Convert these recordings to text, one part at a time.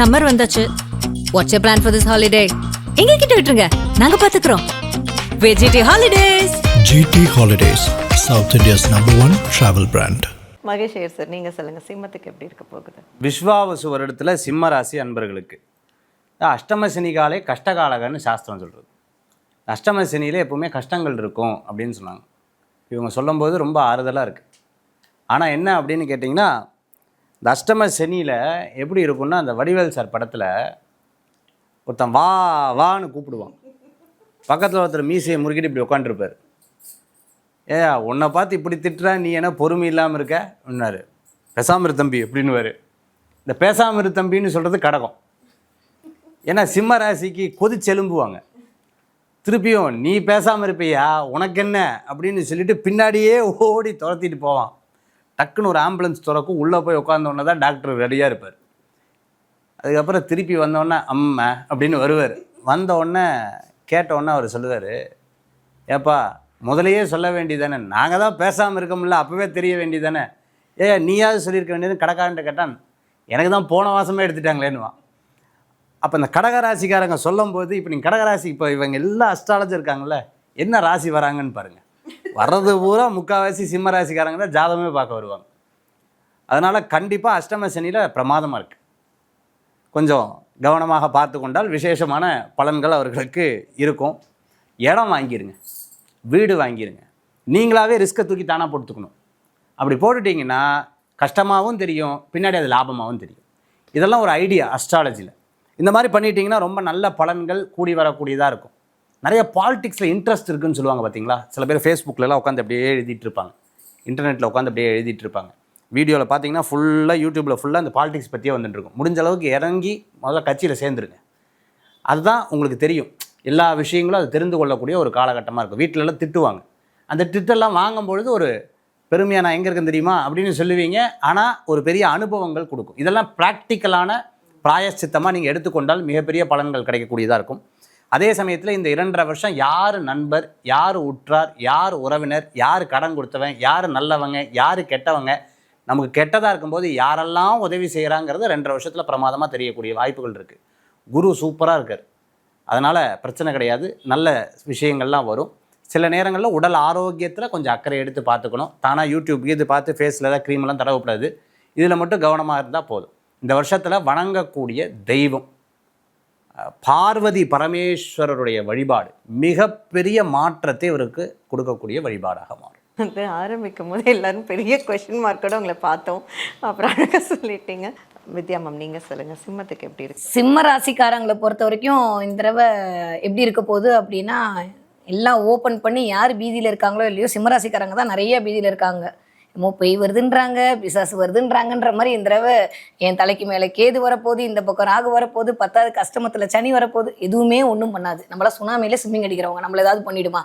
Summer வந்தாச்சு. What's you plan for this holiday எங்க கிட்ட விட்டுருங்க. நாங்க பாத்துக்கிறோம். VGT holidays GT Holidays, South India's number one travel brand. Mahesh Iyer sir நீங்கள் சொல்லுங்கள் சிம்மத்துக்கு எப்படி இருக்க போகுது? விஸ்வாவசு வருடத்தில் சிம்ம ராசி அன்பர்களுக்கு. அஷ்டம சனிகாலே கஷ்டகாலகன்னு சாஸ்திரம் சொல்கிறது அஷ்டம சனியில் எப்பவுமே கஷ்டங்கள் இருக்கும் அப்படின்னு சொன்னாங்க. இவங்க சொல்லும்போது ரொம்ப ஆறுதலாக இருக்குது ஆனால் என்ன அப்படின்னு கேட்டிங்கன்னா இந்த அஷ்டம சனியில் எப்படி இருக்கும்னா அந்த வடிவேல் சார் படத்தில் ஒருத்தன் வா வான்னு கூப்பிடுவான். பக்கத்தில் ஒருத்தர் மீசையை முறுக்கிட்டு இப்படி உட்காந்துருப்பார் ஏ உன்னை பார்த்து இப்படி திட்டுறா நீ என்ன பொறுமை இல்லாமல் இருக்க? அப்படின்னாரு பேசாம இரு தம்பி அப்படின்னுவாரு இந்த பேசாம இரு தம்பின்னு சொல்கிறது கடகம். ஏன்னா சிம்ம ராசிக்கு கொதிச்செலும்புவாங்க திருப்பியும் நீ பேசாமல் இருப்பியா? உனக்கு என்ன அப்படின்னு சொல்லிட்டு பின்னாடியே ஓடி துரத்திட்டு போவான். டக்குன்னு ஒரு ஆம்புலன்ஸ் திறக்கும் உள்ளே போய் உட்காந்தோடனே தான் டாக்டர் ரெடியாக இருப்பார். அதுக்கப்புறம் திருப்பி வந்தோடனே அம்மா அப்படின்னு வருவார். வந்த உடனே கேட்ட உடனே அவர் சொல்லுவார் ஏப்பா முதலையே சொல்ல வேண்டியதானே நாங்கள் தான் பேசாமல் இருக்கோம்ல அப்போவே தெரிய வேண்டியதானே ஏ நீயாவது சொல்லியிருக்க வேண்டியது கடைக்காரன்ட்டு கேட்டான். எனக்கு தான் போன மாதமே எடுத்துட்டாங்களேன்னுவான் அப்போ இந்த கடகராசிக்காரங்க சொல்லும்போது இப்போ நீங்கள் கடகராசி இப்போ இவங்க எல்லா அஸ்ட்ராலஜர் இருக்காங்களே என்ன ராசி வராங்கன்னு பாருங்கள் வர்றது பூரா முக்கால்வாசி சிம்ம ராசிக்காரங்க தான் ஜாதகமே பார்க்க வருவாங்க. அதனால் கண்டிப்பாக அஷ்டம சனியில் பிரமாதமாக இருக்குது கொஞ்சம் கவனமாக பார்த்து கொண்டால் விசேஷமான பலன்கள் அவர்களுக்கு இருக்கும். இடம் வாங்கிடுங்க வீடு வாங்கிடுங்க நீங்களாவே ரிஸ்க்கை தூக்கி தானாக போட்டுக்கணும். அப்படி போட்டுட்டிங்கன்னா கஷ்டமாகவும் தெரியும் பின்னாடி அது லாபமாகவும் தெரியும். இதெல்லாம் ஒரு ஐடியா அஸ்ட்ராலஜியில் இந்த மாதிரி பண்ணிட்டீங்கன்னா ரொம்ப நல்ல பலன்கள் கூடி வரக்கூடியதாக இருக்கும். நிறைய பாலிடிக்ஸில் இன்ட்ரெஸ்ட் இருக்குன்னு சொல்லுவாங்க பார்த்தீங்களா சில பேர் ஃபேஸ்புக்கிலலாம் உட்காந்து அப்படியே எழுதிட்டு இருப்பாங்க. இன்டர்நெட்டில் உட்காந்து அப்படியே எழுதிட்டு இருப்பாங்க. வீடியோவில் பார்த்தீங்கன்னா ஃபுல்லாக யூடியூப்பில் ஃபுல்லாக அந்த பாலிடிக்ஸ் பற்றியே வந்துட்டுருக்கும் முடிஞ்ச அளவுக்கு இறங்கி முதல்ல கட்சியில் சேர்ந்துருங்க. அதுதான் உங்களுக்கு தெரியும். எல்லா விஷயங்களும் அது தெரிந்து கொள்ளக்கூடிய ஒரு காலகட்டமாக இருக்கும். வீட்டிலலாம் திட்டுவாங்க. அந்த திட்டெல்லாம் வாங்கும்பொழுது ஒரு பெருமையாக நான் எங்கே இருக்கேன் தெரியுமா? அப்படின்னு சொல்லுவீங்க. ஆனால் ஒரு பெரிய அனுபவங்கள் கொடுக்கும். இதெல்லாம் ப்ராக்டிக்கலான பிராயச்சித்தமாக நீங்கள் எடுத்துக்கொண்டால் மிகப்பெரிய பலன்கள் கிடைக்கக்கூடியதாக இருக்கும். அதே சமயத்தில் இந்த இரண்டரை வருஷம் யார் நண்பர் யார் உற்றார் யார் உறவினர் யார் கடன் கொடுத்தவன் யார் நல்லவங்க யார் கெட்டவங்க நமக்கு கெட்டதாக இருக்கும்போது யாரெல்லாம் உதவி செய்கிறாங்கிறது ரெண்டரை வருஷத்தில் பிரமாதமாக தெரியக்கூடிய வாய்ப்புகள் இருக்குது குரு சூப்பராக இருக்கார். அதனால் பிரச்சனை கிடையாது. நல்ல விஷயங்கள்லாம் வரும். சில நேரங்களில் உடல் ஆரோக்கியத்தில் கொஞ்சம் அக்கறை எடுத்து பார்த்துக்கணும். தானாக யூடியூப் இது பார்த்து ஃபேஸில் ஏதாவது க்ரீம்லாம் தடவப்படாது. இதில் மட்டும் கவனமாக இருந்தால் போதும். இந்த வருஷத்தில் வணங்கக்கூடிய தெய்வம். பார்வதி பரமேஸ்வரருடைய வழிபாடு மிகப்பெரிய மாற்றத்தை இவருக்கு கொடுக்கக்கூடிய வழிபாடாக மாறும். வந்து ஆரம்பிக்கும் போது எல்லாரும் பெரிய கொஷின் மார்க்கோட உங்களை பார்த்தோம். அப்புறம் அழகாக சொல்லிட்டீங்க. வித்யா மேம் நீங்கள் சொல்லுங்கள் சிம்மத்துக்கு எப்படி இருக்கு? சிம்ம ராசிக்காரங்களை பொறுத்த வரைக்கும் இந்த தடவை எப்படி இருக்க போகுது அப்படின்னா எல்லாம் ஓப்பன் பண்ணி யார் பீதியில் இருக்காங்களோ இல்லையோ சிம்ம ராசிக்காரங்க தான் நிறைய பீதியில் இருக்காங்க. என்னமோ பெய் வருதுன்றாங்க பிசாசு வருதுன்றாங்கன்ற மாதிரி இந்த தடவை என் தலைக்கு மேலே கேது வரப்போகுது இந்த பக்கம் ராகு வரப்போகுது பத்தாவது கஷ்டமத்தில் சனி வரப்போகுது எதுவுமே ஒன்றும் பண்ணாது. நம்மளா சுனாமியில் ஸ்விம்மிங் அடிக்கிறவங்க நம்மள ஏதாவது பண்ணிடுமா?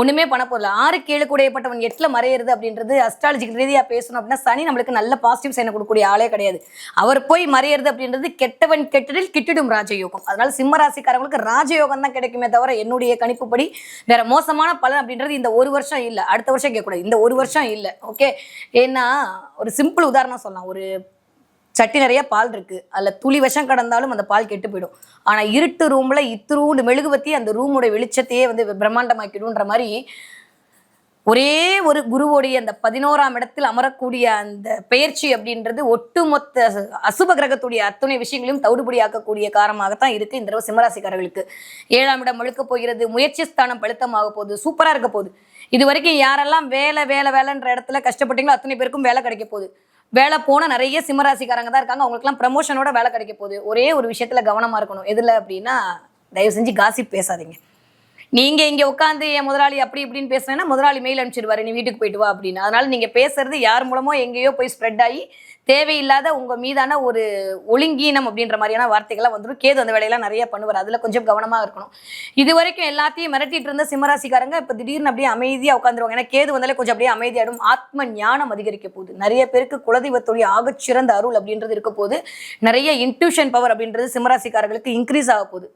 ஒண்ணுமே பண்ண போதில்ல ஆறு கேளு கூடையப்பட்டவன் எட்டுல மறையிறது அப்படின்றது அஸ்ட்ராலஜிக்கல் ரீதியா பேசணும் அப்படின்னா சனி நம்மளுக்கு நல்ல பாசிட்டிவ் சைனை கொடுக்கக்கூடிய ஆளே கிடையாது. அவர் போய் மறையிறது அப்படின்றது கெட்டவன் கெட்டதில் கிட்டிடும் ராஜயோகம். அதனால சிம்மராசிக்காரங்களுக்கு ராஜயோகம் தான் கிடைக்குமே தவிர என்னுடைய கணிப்புப்படி வேற மோசமான பலன் அப்படின்றது இந்த ஒரு வருஷம் இல்லை. அடுத்த வருஷம் கேட்கக்கூடாது. இந்த ஒரு வருஷம் இல்லை. ஓகே ஏன்னா ஒரு சிம்பிள் உதாரணம் சொல்லலாம். ஒரு சட்டி நிறைய பால் இருக்கு. அதில் துளி விஷம் கடந்தாலும் அந்த பால் கெட்டு போயிடும். ஆனால் இருட்டு ரூம்ல இத்திரூண்டு மெழுகுவத்தி அந்த ரூமோட வெளிச்சத்தையே வந்து பிரம்மாண்டமாக்கிடுன்ற மாதிரி ஒரே ஒரு குருவோடைய அந்த பதினோராம் இடத்தில் அமரக்கூடிய அந்த பெயர்ச்சி அப்படின்றது ஒட்டுமொத்த அசுப கிரகத்துடைய அத்தனை விஷயங்களையும் தவிடுபடியாக்கக்கூடிய காரணமாகத்தான் இருக்கு இந்த தடவை சிம்மராசிக்காரர்களுக்கு. ஏழாம் இடம் முழுக்க போகிறது முயற்சி ஸ்தானம் பழுத்தமாக போகுது சூப்பராக இருக்க போகுது. இது வரைக்கும் யாரெல்லாம் வேலை வேலை வேலைன்ற இடத்துல கஷ்டப்பட்டீங்களோ அத்தனை பேருக்கும் வேலை கிடைக்க போகுது. வேலை போன நிறைய சிம்மராசிக்காரங்க தான் இருக்காங்க. அவங்களுக்குலாம் ப்ரமோஷனோட வேலை கிடைக்க போகுது. ஒரே ஒரு விஷயத்துல கவனமா இருக்கணும். எதுல அப்படின்னா தயவு செஞ்சு காசி பேசாதீங்க. நீங்க இங்க உட்காந்து என் முதலாளி அப்படி இப்படின்னு பேசுனேன்னா முதலாளி மெயில் அனுப்பிச்சிடுவாரு. நீ வீட்டுக்கு போயிட்டு வா அப்படின்னு. அதனால நீங்க பேசுறது யார் மூலமோ எங்கேயோ போய் ஸ்ப்ரெட் ஆகி தேவையில்லாத உங்க மீதான ஒரு ஒழுங்கீனம் அப்படின்ற மாதிரியான வார்த்தைகள்லாம் வந்துடும் கேது அந்த வேலையெல்லாம் நிறைய பண்ணுவார். அதுல கொஞ்சம் கவனமாக இருக்கணும். இது வரைக்கும் எல்லாத்தையும் மிரட்டிட்டு இருந்த சிம்மராசிக்காரங்க இப்போ திடீர்னு அப்படியே அமைதியாக உட்காந்துருவாங்க. ஏன்னா கேது வந்தாலே கொஞ்சம் அப்படியே அமைதியாடும் ஆத்ம ஞானம் அதிகரிக்க போகுது. நிறைய பேருக்கு குலதெய்வத்துடைய ஆகச்சிறந்த அருள் அப்படின்றது இருக்க போது நிறைய இன்ட்யூஷன் பவர் அப்படின்றது சிம்மராசிக்காரர்களுக்கு இன்க்ரீஸ் ஆக போகுது.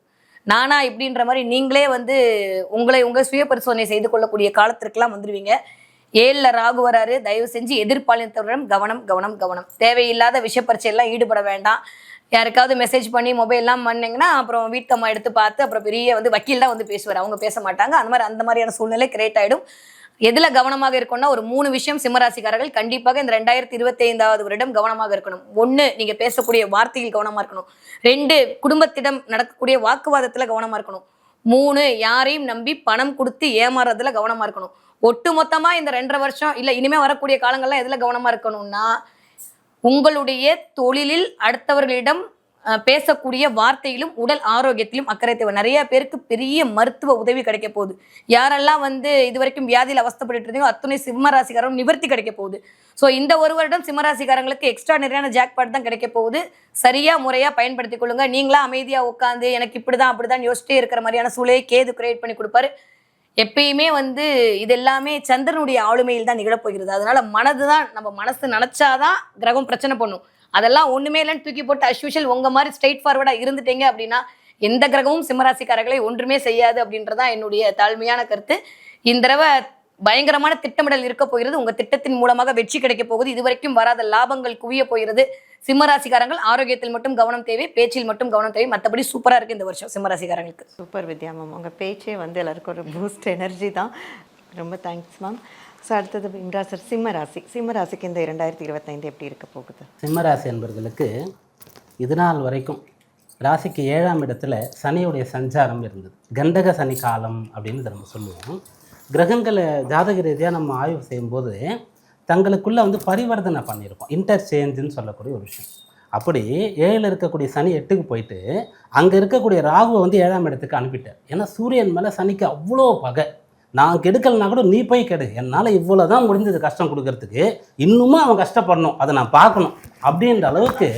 நானா இப்படின்ற மாதிரி நீங்களே வந்து உங்களை உங்க சுய பரிசோதனை செய்து கொள்ளக்கூடிய காலத்திற்கெல்லாம் வந்துடுவீங்க ஏழில் ராகு வராரு தயவு செஞ்சு எதிர்பாலினத்தவரிடம் கவனம் கவனம் கவனம். தேவையில்லாத விஷ ஈடுபட வேண்டாம். யாருக்காவது மெசேஜ் பண்ணி மொபைல்லாம் பண்ணீங்கன்னா அப்புறம் வீட்டம்மா எடுத்து பார்த்து அப்புறம் பெரிய வந்து வக்கீல் தான் வந்து பேசுவார். அவங்க பேச மாட்டாங்க. அந்த மாதிரி அந்த மாதிரியான சூழ்நிலை கிரியேட் ஆயிடும். எதுல கவனமாக இருக்கணும்னா ஒரு மூணு விஷயம் சிம்மராசிக்காரர்கள் கண்டிப்பாக இந்த ரெண்டாயிரத்தி இருபத்தி ஐந்தாவது வருடம் கவனமாக இருக்கணும். ஒண்ணு நீங்க பேசக்கூடிய வார்த்தையில் கவனமா இருக்கணும். ரெண்டு குடும்பத்திடம் நடக்கக்கூடிய வாக்குவாதத்துல கவனமா இருக்கணும். மூணு யாரையும் நம்பி பணம் கொடுத்து ஏமாறுறதுல கவனமா இருக்கணும். ஒட்டு மொத்தமா இந்த ரெண்டரை வருஷம் இல்ல இனிமே வரக்கூடிய காலங்கள்லாம் எதுல கவனமா இருக்கணும்னா உங்களுடைய தொழிலில் அடுத்தவர்களிடம் பேசக்கூடிய வார்த்தையிலும் உடல் ஆரோக்கியத்திலும் அக்கறை தேவை. நிறைய பேருக்கு பெரிய மருத்துவ உதவி கிடைக்க போகுது. யாரெல்லாம் வந்து இது வரைக்கும் வியாதியில் அவஸ்தப்பட்டு இருந்தீங்களோ அத்துணை சிம்மராசிகாரம் நிவர்த்தி கிடைக்க போகுது. ஸோ இந்த ஒரு வருடம் சிம்மராசிகாரங்களுக்கு எக்ஸ்ட்ரா நிறையான ஜாக்பாட் தான் கிடைக்க போகுது. சரியா முறையா பயன்படுத்திக் கொள்ளுங்க. நீங்களா அமைதியா உட்காந்து எனக்கு இப்படிதான் அப்படிதான் யோசிச்சிட்டே இருக்கிற மாதிரியான சூழலை கேது கிரியேட் பண்ணி கொடுப்பாரு. எப்பயுமே வந்து இது எல்லாமே சந்திரனுடைய ஆளுமையில் தான் நிகழப்போகிறது அதனால மனது தான் நம்ம மனசு நினைச்சாதான் கிரகம் பிரச்சனை பண்ணும். அதெல்லாம் ஒண்ணுமே இல்லைன்னு தூக்கி போட்டு அஸ்யூஷுவல் உங்க மாதிரி ஸ்ட்ரெயிட் ஃபார்வர்டா இருந்துட்டீங்க அப்படின்னா எந்த கிரகமும் சிம்மராசிக்காரர்களை ஒன்றுமே செய்யாது அப்படின்றதான் என்னுடைய தாழ்மையான கருத்து. இந்த தடவை பயங்கரமான திட்டமிடல் இருக்க போகிறது. உங்க திட்டத்தின் மூலமாக வெற்றி கிடைக்க போகுது. இதுவரைக்கும் வராத லாபங்கள் குவிய போகிறது. சிம்மராசிக்காரங்கள் ஆரோக்கியத்தில் மட்டும் கவனம் தேவை பேச்சில் மட்டும் கவனம் தேவை. மற்றபடி சூப்பராக இருக்கு இந்த வருஷம் சிம்மராசிக்காரங்களுக்கு. சூப்பர் வித்யா மேம் உங்கள் பேச்சே வந்து எல்லாருக்கும் ஒரு பூஸ்ட் எனர்ஜி தான். ரொம்ப தேங்க்ஸ் மேம் ஸோ அடுத்தது இந்திரா சிம்ம ராசி சிம்ம ராசிக்கு இந்த இரண்டாயிரத்தி இருபத்தைந்து எப்படி இருக்க போகுது? சிம்மராசி என்பவர்களுக்கு இது நாள் வரைக்கும் ராசிக்கு ஏழாம் இடத்துல சனியுடைய சஞ்சாரம் இருந்தது. கண்டக சனி காலம் அப்படின்னு இதை நம்ம சொல்லுவோம். கிரகங்களை ஜாதக ரீதியாக நம்ம ஆய்வு செய்யும்போது தங்களுக்குள்ளே வந்து பரிவர்த்தனை பண்ணியிருக்கோம் இன்டர்சேஞ்சுன்னு சொல்லக்கூடிய ஒரு விஷயம். அப்படி ஏழில் இருக்கக்கூடிய சனி எட்டுக்கு போயிட்டு அங்கே இருக்கக்கூடிய ராகுவை வந்து ஏழாம் இடத்துக்கு அனுப்பிட்டார். ஏன்னா சூரியன் மேலே சனிக்கு அவ்வளோ பகை. நான் கெடுக்கலைனா கூட நீ போய் கெடு. என்னால் இவ்வளோ தான் முடிஞ்சது கஷ்டம் கொடுக்கறதுக்கு. இன்னுமும் அவன் கஷ்டப்படணும். அதை நான் பார்க்கணும். அப்படின்ற அளவுக்கு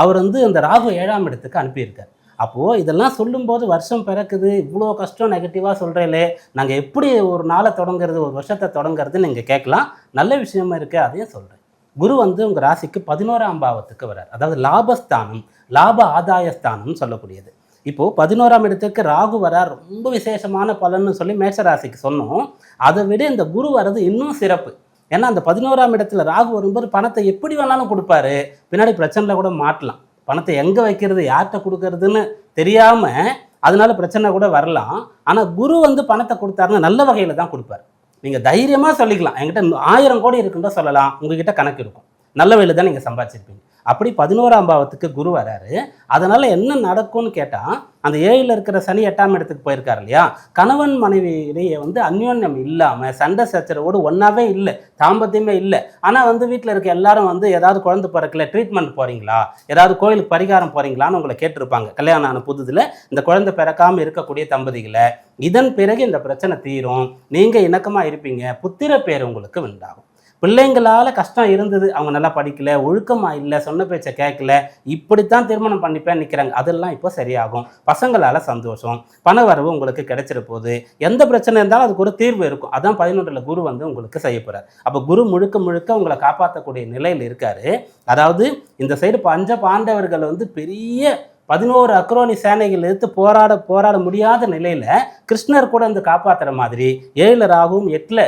அவர் வந்து அந்த ராகு ஏழாம் இடத்துக்கு அனுப்பியிருக்கார். அப்போது இதெல்லாம் சொல்லும்போது வருஷம் பிறக்குது. இவ்வளோ கஷ்டம் நெகட்டிவாக சொல்கிறீங்களே நாங்கள் எப்படி ஒரு நாளை தொடங்குறது ஒரு வருஷத்தை தொடங்குறதுன்னு நீங்கள் கேட்கலாம். நல்ல விஷயமா இருக்குது அதையும் சொல்கிறேன் குரு வந்து உங்கள் ராசிக்கு பதினோராம் பாவத்துக்கு வரார் அதாவது லாபஸ்தானம் லாப ஆதாயஸ்தானம்னு சொல்லக்கூடியது. இப்போது பதினோராம் இடத்துக்கு ராகு வரா ரொம்ப விசேஷமான பலன்னு சொல்லி மேஷராசிக்கு சொன்னோம். அதை விட இந்த குரு வர்றது இன்னும் சிறப்பு. ஏன்னா அந்த பதினோராம் இடத்துல ராகு வரும்போது பணத்தை எப்படி வேணாலும் கொடுப்பாரு. பின்னாடி பிரச்சனையில் கூட மாட்டலாம் பணத்தை எங்கே வைக்கிறது யார்கிட்ட கொடுக்கறதுன்னு தெரியாமல் அதனால பிரச்சனை கூட வரலாம். ஆனால் குரு வந்து பணத்தை கொடுத்தாருன்னா நல்ல வகையில் தான் கொடுப்பார். நீங்கள் தைரியமாக சொல்லிக்கலாம். என்கிட்ட ஆயிரம் கோடி இருக்குன்னு சொல்லலாம். உங்ககிட்ட கணக்கு இருக்கும். நல்ல வழியில் தான் நீங்கள் சம்பாதிச்சிருப்பீங்க. அப்படி பதினோராம் பாவத்துக்கு குரு வராரு. அதனால என்ன நடக்கும்னு கேட்டால் அந்த ஏழில் இருக்கிற சனி எட்டாம் இடத்துக்கு போயிருக்காரு இல்லையா? கணவன் மனைவி இடையே வந்து அந்யோன்யம் இல்லாமல் சண்டை சச்சரவோடு ஒன்றாவே இல்லை தாம்பத்தியமே இல்லை. ஆனால் வந்து வீட்டில் இருக்க எல்லாரும் வந்து ஏதாவது குழந்தை பிறக்கல ட்ரீட்மெண்ட் போகிறீங்களா ஏதாவது கோயிலுக்கு பரிகாரம் போகிறீங்களான்னு உங்களை கேட்டிருப்பாங்க. கல்யாணம் ஆன புதுதில் இந்த குழந்தை பிறக்காமல் இருக்கக்கூடிய தம்பதிகளை. இதன் பிறகு இந்த பிரச்சனை தீரும். நீங்கள் இணக்கமாக இருப்பீங்க. புத்திர பேர் உங்களுக்கு உண்டாகும். பிள்ளைங்களால் கஷ்டம் இருந்தது. அவங்க நல்லா படிக்கல ஒழுக்கமாக இல்லை சொன்ன பேச்சை கேட்கல இப்படித்தான் திருமணம் பண்ணிப்பேன் நிற்கிறாங்க அதெல்லாம் இப்போ சரியாகும். பசங்களால் சந்தோஷம். பண வரவு உங்களுக்கு கிடைச்சிட போகுது. எந்த பிரச்சனை இருந்தாலும் அதுக்கு ஒரு தீர்வு இருக்கும். அதான் பதினொன்றில் குரு வந்து உங்களுக்கு செய்ய போகிறார் அப்போ குரு முழுக்க முழுக்க உங்களை காப்பாற்றக்கூடிய நிலையில் இருக்கார். அதாவது இந்த சைடு பஞ்ச பாண்டவர்கள் வந்து பெரிய பதினோரு அக்ரோனி சேனைகள் எடுத்து போராட போராட முடியாத நிலையில் கிருஷ்ணர் கூட வந்து காப்பாற்றுற மாதிரி ஏழு ராகும் எட்டில்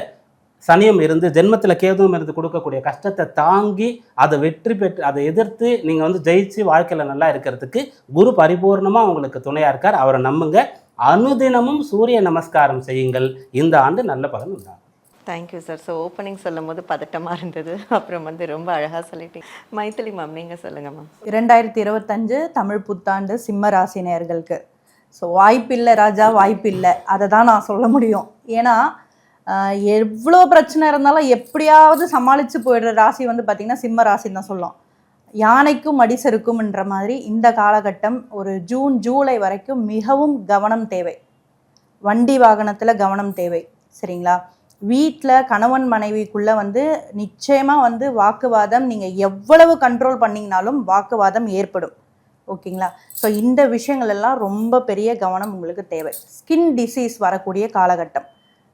சனியும் இருந்து ஜென்மத்தில் கேதுவும் இருந்து கொடுக்கக்கூடிய கஷ்டத்தை தாங்கி அதை வெற்றி பெற்று அதை எதிர்த்து நீங்கள் வந்து ஜெயிச்சு வாழ்க்கையில் நல்லா இருக்கிறதுக்கு குரு பரிபூர்ணமாக உங்களுக்கு துணையாக இருக்கார். அவரை நம்புங்க. அனுதினமும் சூரிய நமஸ்காரம் செய்யுங்கள். இந்த ஆண்டு நல்ல பலன் உண்டாகும். தேங்க்யூ சார் ஸோ ஓப்பனிங் சொல்லும் போது பதட்டமாக இருந்தது. அப்புறம் வந்து ரொம்ப அழகாக சொல்லிட்டீங்க. மைத்திலி மேம் நீங்கள் சொல்லுங்கள் மேம் இரண்டாயிரத்தி இருபத்தஞ்சு தமிழ் புத்தாண்டு சிம்ம ராசி நேயர்களுக்கு. ஸோ வாய்ப்பில்லை ராஜா வாய்ப்பில்லை. அதை தான் நான் சொல்ல முடியும். ஏன்னா எவ்வளோ பிரச்சனை இருந்தாலும் எப்படியாவது சமாளித்து போயிடுற ராசி வந்து பார்த்திங்கன்னா சிம்ம ராசின்னு தான் சொல்லும். யானைக்கும் அடிசருக்கும்ன்ற மாதிரி இந்த காலகட்டம் ஒரு ஜூன் ஜூலை வரைக்கும் மிகவும் கவனம் தேவை. வண்டி வாகனத்தில் கவனம் தேவை சரிங்களா? வீட்டில் கணவன் மனைவிக்குள்ளே வந்து நிச்சயமாக வந்து வாக்குவாதம் நீங்கள் எவ்வளவு கண்ட்ரோல் பண்ணிங்கனாலும் வாக்குவாதம் ஏற்படும். ஓகேங்களா? ஸோ இந்த விஷயங்கள் எல்லாம் ரொம்ப பெரிய கவனம் உங்களுக்கு தேவை. ஸ்கின் டிசீஸ் வரக்கூடிய காலகட்டம்.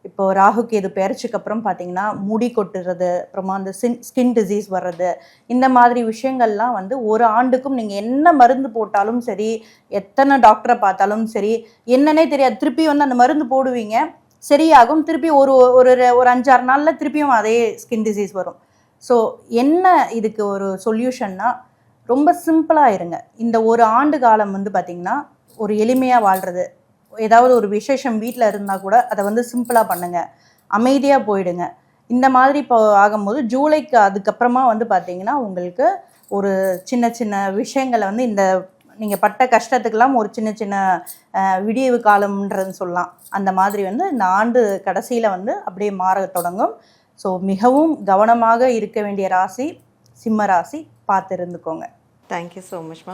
இப்போ ராகு கேது பெயர்ச்சிக்கு அப்புறம் பார்த்தீங்கன்னா முடி கொட்டுறது அப்புறமா அந்த சின் ஸ்கின் டிசீஸ் வர்றது இந்த மாதிரி விஷயங்கள்லாம் வந்து ஒரு ஆண்டுக்கும் நீங்கள் என்ன மருந்து போட்டாலும் சரி எத்தனை டாக்டரை பார்த்தாலும் சரி என்னன்னே தெரியாது. திருப்பி வந்து அந்த மருந்து போடுவீங்க சரியாகும். திருப்பி ஒரு ஒரு ஒரு அஞ்சாறு நாளில் திருப்பியும் அதே ஸ்கின் டிசீஸ் வரும். ஸோ என்ன இதுக்கு ஒரு சொல்யூஷன்னா ரொம்ப சிம்பிளாக இருங்க. இந்த ஒரு ஆண்டு காலம் வந்து பார்த்திங்கன்னா ஒரு எளிமையாக வாழ்கிறது ஏதாவது ஒரு விசேஷம் வீட்டில் இருந்தால் கூட அதை வந்து சிம்பிளாக பண்ணுங்கள் அமைதியாக போயிடுங்க. இந்த மாதிரி இப்போ ஆகும்போது ஜூலைக்கு அதுக்கப்புறமா வந்து பார்த்தீங்கன்னா உங்களுக்கு ஒரு சின்ன சின்ன விஷயங்களை வந்து இந்த நீங்கள் பட்ட கஷ்டத்துக்கெல்லாம் ஒரு சின்ன சின்ன விடியவு காலம்ன்றது சொல்லலாம். அந்த மாதிரி வந்து இந்த ஆண்டு கடைசியில் வந்து அப்படியே மாற தொடங்கும். ஸோ மிகவும் கவனமாக இருக்க வேண்டிய ராசி சிம்ம ராசி பார்த்து இருந்துக்கோங்க. Thank you so much ma'am